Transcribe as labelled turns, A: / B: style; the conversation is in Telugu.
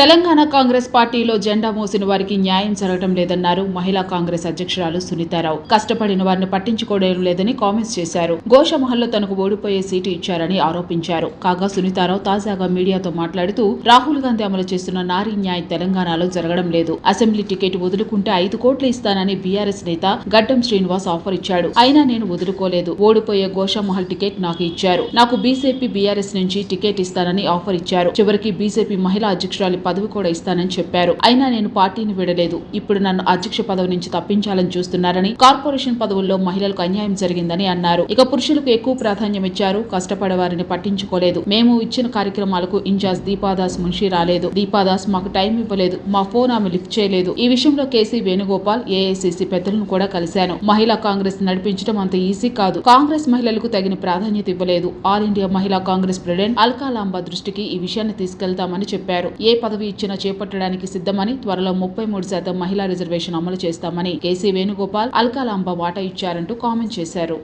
A: తెలంగాణ కాంగ్రెస్ పార్టీలో జెండా మోసిన వారికి న్యాయం జరగడం లేదన్నారు మహిళా కాంగ్రెస్ అధ్యక్షురాలు సునీతారావు. కష్టపడిన వారిని పట్టించుకోవడం లేదని కామెంట్స్ చేశారు. గోషమహల్లో తనకు ఓడిపోయే సీటు ఇచ్చారని ఆరోపించారు. కాగా సునీతారావు తాజాగా మీడియాతో మాట్లాడుతూ రాహుల్ గాంధీ అమలు చేస్తున్న నారీ న్యాయ్ తెలంగాణలో జరగడం లేదు. అసెంబ్లీ టికెట్ వదులుకుంటే ఐదు కోట్లు ఇస్తానని బీఆర్ఎస్ నేత గడ్డం శ్రీనివాస్ ఆఫర్ ఇచ్చాడు. అయినా నేను వదులుకోలేదు. ఓడిపోయే ఘోషమహల్ టికెట్ నాకు ఇచ్చారు. నాకు బీజేపీ బీఆర్ఎస్ నుంచి టికెట్ ఇస్తానని ఆఫర్ ఇచ్చారు. చివరికి బీజేపీ మహిళా అధ్యక్షురాలు పదవి కూడా ఇస్తానని చెప్పారు. అయినా నేను పార్టీని విడలేదు. ఇప్పుడు నన్ను అధ్యక్ష పదవి నుంచి తప్పించాలని చూస్తున్నారని కార్పొరేషన్ పదవుల్లో మహిళలకు అన్యాయం జరిగిందని అన్నారు. ఇక పురుషులకు ఎక్కువ ప్రాధాన్యం ఇచ్చారు. కష్టపడే వారిని పట్టించుకోలేదు. మేము ఇచ్చిన కార్యక్రమాలకు ఇన్ఛార్జ్ దీపాదాస్ మున్షి రాలేదు. దీపాదాస్ మాకు టైం ఇవ్వలేదు. మా ఫోన్ ఆమె లిఫ్ట్ చేయలేదు. ఈ విషయంలో కేసీ వేణుగోపాల్ ఏఐసిసి పెద్దలను కూడా కలిశాను. మహిళా కాంగ్రెస్ నడిపించడం అంత ఈజీ కాదు. కాంగ్రెస్ మహిళలకు తగిన ప్రాధాన్యత ఇవ్వలేదు. ఆల్ ఇండియా మహిళా కాంగ్రెస్ ప్రెసిడెంట్ అల్కాలాంబ దృష్టికి ఈ విషయాన్ని తీసుకెళ్తామని చెప్పారు. ఏ పదవి ఇచ్చిన చేపట్టడానికి సిద్ధమని త్వరలో ముప్పై మూడు శాతం మహిళా రిజర్వేషన్ అమలు చేస్తామని కేసీ వేణుగోపాల్ అల్కాలాంబ వాటా ఇచ్చారంటూ కామెంట్ చేశారు.